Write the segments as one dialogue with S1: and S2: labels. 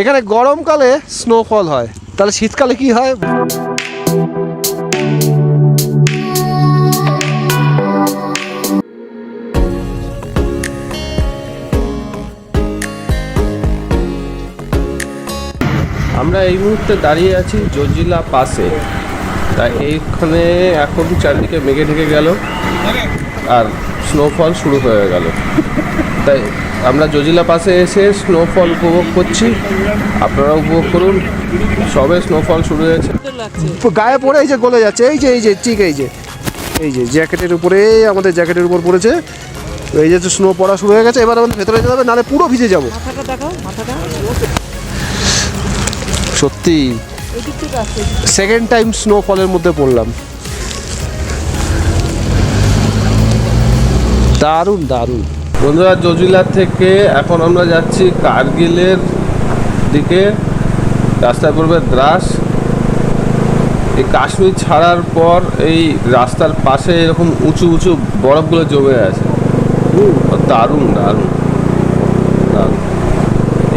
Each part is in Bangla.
S1: এখানে গরমকালে স্নোফল হয়। তাহলে শীতকালে কি হয়?
S2: আমরা এই মুহূর্তে দাঁড়িয়ে আছি জজিলা পাশে তা এইখানে এখন চারিদিকে মেঘে ঢেকে গেল আর স্নোফল শুরু হয়ে গেল। তাই আমরা জজিলা পাশে এসে স্নোফল উপভোগ করছি। আপনারা উপভোগ করুন। সবে স্নোফল শুরু হয়েছে।
S1: গায়ে পড়ে এই যে গলে যাচ্ছে এই যে এই যে ঠিক এই যে এই যে জ্যাকেটের উপরে আমাদের জ্যাকেটের উপর পড়েছে। এই যে স্নো পড়া শুরু হয়ে গেছে এবার আমাদের ভেতরে যেতে হবে নাহলে পুরো ভিজে যাব।
S3: মাথাটা দেখাও মাথাটা।
S1: সত্যি। সেকেন্ড টাইম স্নোফলের মধ্যে পড়লাম। দারুণ দারুণ।
S2: বন্ধুরা জজিলা থেকে এখন আমরা যাচ্ছি কার্গিলের দিকে। রাস্তায় পড়বে দ্রাস। এই কাশ্মীর ছাড়ার পর এই রাস্তার পাশে এরকম উঁচু উঁচু বরফগুলো জমে আছে। দারুণ দারুণ। দারুণ।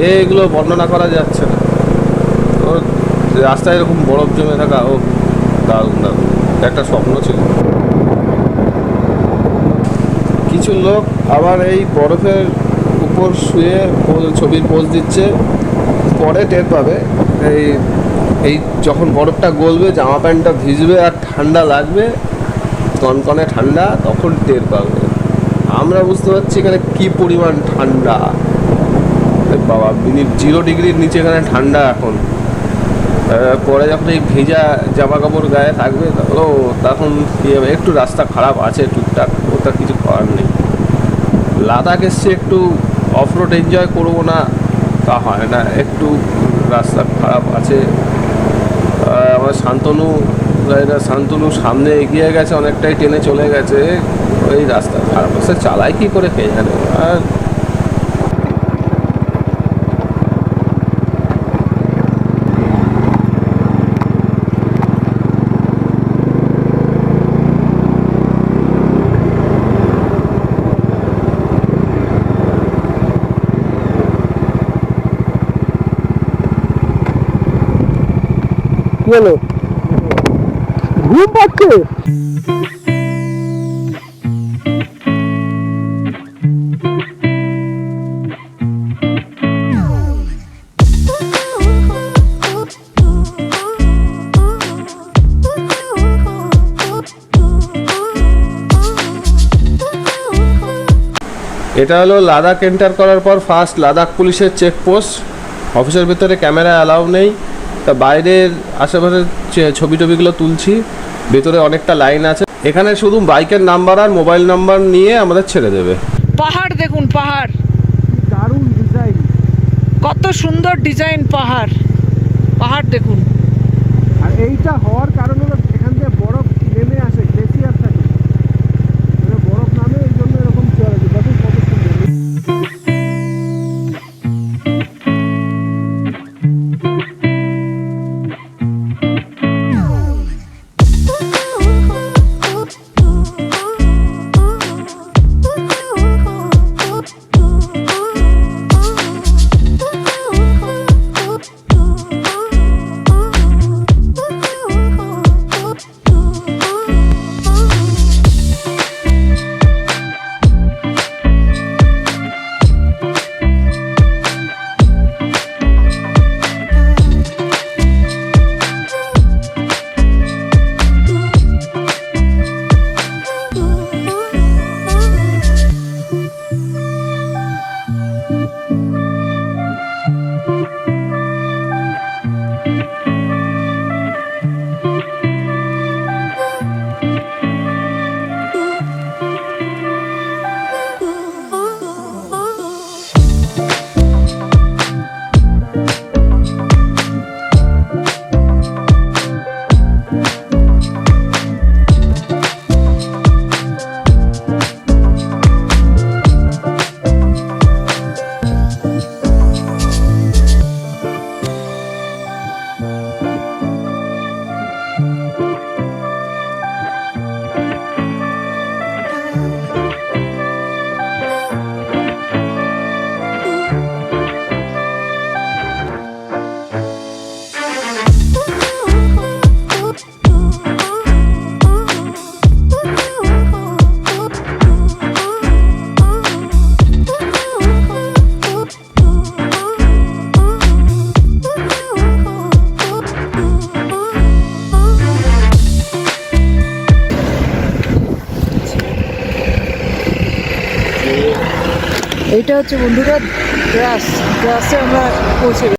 S2: এগুলো বর্ণনা করা যাচ্ছে না। ও, রাস্তায় এরকম বরফ জমে থাকা, ও, দারুণ দারুণ। একটা স্বপ্ন ছিল। কিছু লোক আবার এই বরফের উপর শুয়ে ছবির পোজ দিচ্ছে। পরে টের পাবে এই এই যখন বরফটা গলবে, জামা প্যান্টটা ভিজবে আর ঠান্ডা লাগবে, কনকনে ঠান্ডা, তখন টের পাবে। আমরা বুঝতে পারছি এখানে কি পরিমাণ ঠান্ডা। বাবা জিরো ডিগ্রির নিচে এখানে ঠান্ডা এখন। পরে যখন এই ভেজা জামা কাপড় গায়ে থাকবে ও, তখন কি হবে? একটু রাস্তা খারাপ আছে, টুকটাক, ওটা কিছু করার নেই। লাদাখ এসছে একটু অফ রোড এনজয় করব না, তা হয় না, একটু রাস্তা খারাপ আছে। আমার শান্তনু রাইডার শান্তনু সামনে এগিয়ে গেছে, অনেকটাই টেনে চলে গেছে ওই রাস্তা খারাপ রাস্তা চালায় কী করে কে জানে? আর
S1: কি হলো ঘুম পাচ্ছে।
S2: এটা হলো লাদাখ এন্টার করার পর ফার্স্ট লাদাখ পুলিশের চেকপোস্ট অফিসের ভিতরে ক্যামেরা অ্যালাউ নেই। তা বাইরের আশেপাশে চে- ছবি টবিগুলো তুলছি ভেতরে অনেকটা লাইন আছে। এখানে শুধু বাইকের নাম্বার আর মোবাইল নাম্বার নিয়ে আমাদের ছেড়ে দেবে।
S3: পাহাড় দেখুন পাহাড়।
S1: দারুণ ডিজাইন
S3: কত সুন্দর ডিজাইন পাহাড়। পাহাড় দেখুন।
S1: আর এইটা হওয়ার কারণ হলো
S3: এটা হচ্ছে বন্ধুরা গ্রাস গ্রাসে আমরা পৌঁছে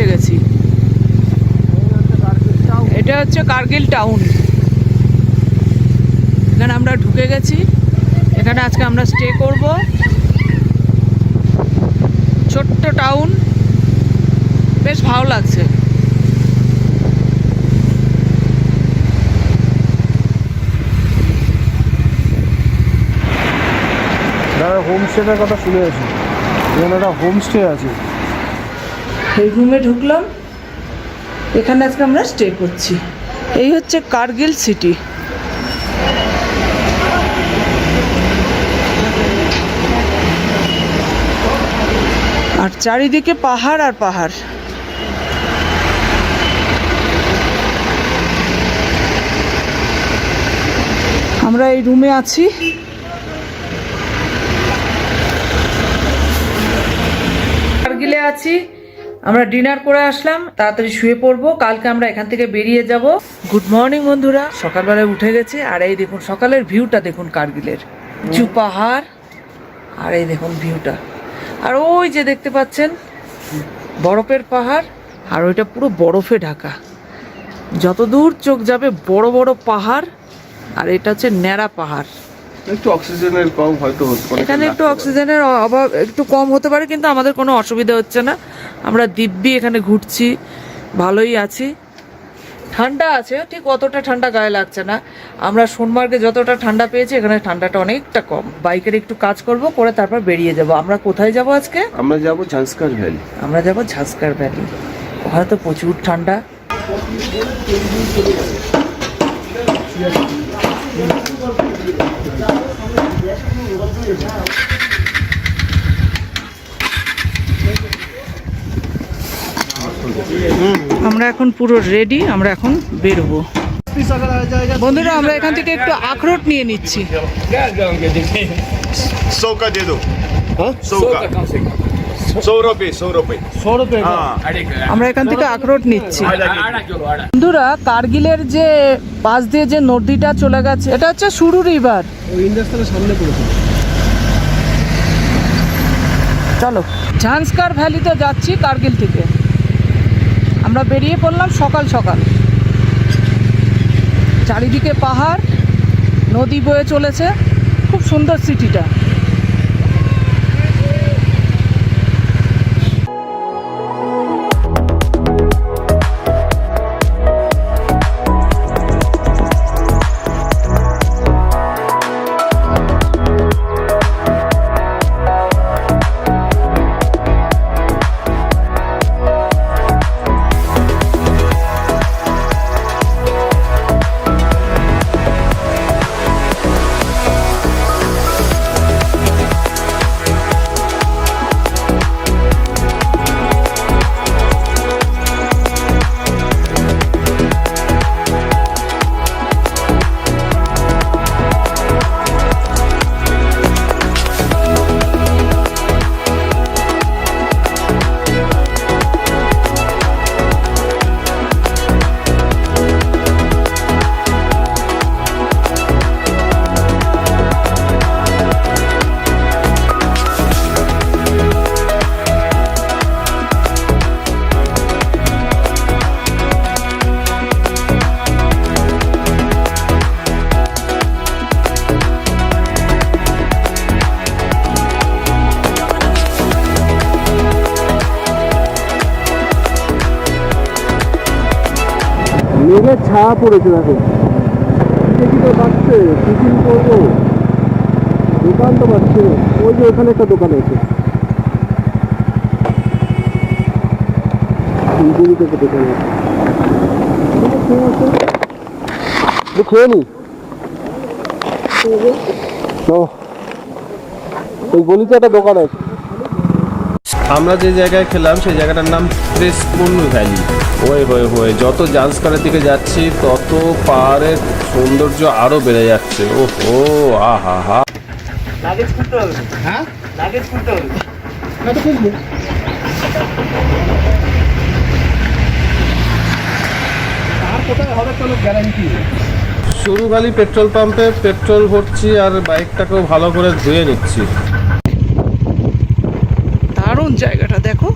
S3: এসে গেছি। এটা হচ্ছে কার্গিল টাউন। এখানে আমরা ঢুকে গেছি। এখানে আজকে আমরা স্টে করব। ছোট্ট টাউন। বেশ ভালো লাগছে।
S1: দাদা কথা শুনে আছি এখানে একটা হোমস্টে আছে।
S3: রুমে ঢুকলাম। এখানে আজকে আমরা স্টে করছি। এই হচ্ছে কার্গিল সিটি আর চারিদিকে পাহাড় আর পাহাড়। আমরা এই রুমে আছি। কার্গিলে আছি। আমরা ডিনার করে আসলাম তাড়াতাড়ি শুয়ে পড়ব কালকে আমরা এখান থেকে বেরিয়ে যাব। গুড মর্নিং বন্ধুরা। সকালবেলায় উঠে গেছে আর এই দেখুন সকালের ভিউটা দেখুন কার্গিলের। উঁচু পাহাড় আর এই দেখুন ভিউটা আর ওই যে দেখতে পাচ্ছেন বরফের পাহাড় আর ওইটা পুরো বরফে ঢাকা। যত দূর চোখ যাবে বড় বড় পাহাড় আর এটা হচ্ছে ন্যাড়া পাহাড়।
S2: একটু অক্সিজেনের কম হয়তো
S3: এখানে একটু অক্সিজেনের অভাব একটু কম হতে পারে কিন্তু আমাদের কোনো অসুবিধা হচ্ছে না। আমরা দিব্যি এখানে ঘুরছি ভালোই আছি। ঠান্ডা আছে ঠিক অতটা ঠান্ডা গায়ে লাগছে না। আমরা সোনমার্গে যতটা ঠান্ডা পেয়েছি এখানে ঠান্ডাটা অনেকটা কম। বাইকের একটু কাজ করব করে তারপর বেরিয়ে যাব। আমরা কোথায় যাব আজকে?
S2: আমরা যাব ঝাঁসকার ভ্যালি।
S3: আমরা যাব ঝাঁসকার ভ্যালি। ওখানে তো প্রচুর ঠান্ডা। আমরা এখন পুরো রেডি আমরা এখন বেরোবো। বন্ধুরা আমরা এখান থেকে একটু আখরোট নিয়ে নিচ্ছি। আমরা এখান থেকে আখরোট নিচ্ছি। বন্ধুরা কার্গিলের যে পাশ দিয়ে যে নদীটা চলে গেছে এটা হচ্ছে সুরু রিভার
S1: সামনে
S3: চলো ঝান্সকার ভ্যালিতে যাচ্ছি কার্গিল থেকে। আমরা বেরিয়ে পড়লাম সকাল সকাল। চারিদিকে পাহাড় নদী বয়ে চলেছে। খুব সুন্দর সিটিটা
S1: মেঘের ছায়া পড়েছে দেখো। দেখি তো বাড়ছে টিফিন করব? দোকান তো বাড়ছে। ওই যে ওখানে একটা দোকান আছে। শিলিগুড়িতে একটা দোকান আছে। খেয়ে নি? ওই গলিতে একটা দোকান আছে।
S2: আমরা যে জায়গায় খেলাম সেই জায়গাটার নাম প্রেসপুন ভ্যালি। ওয়ে হয়ে হয়ে যত জান্সকারের দিকে যাচ্ছি তত পাহাড়ের সৌন্দর্য আরও বেড়ে যাচ্ছে। ও হো। আহা হা শুরু খালি পেট্রোল পাম্পে পেট্রোল ভরছি আর বাইকটাকেও ভালো করে ধুয়ে নিচ্ছি।
S3: দারুণ জায়গাটা দেখো।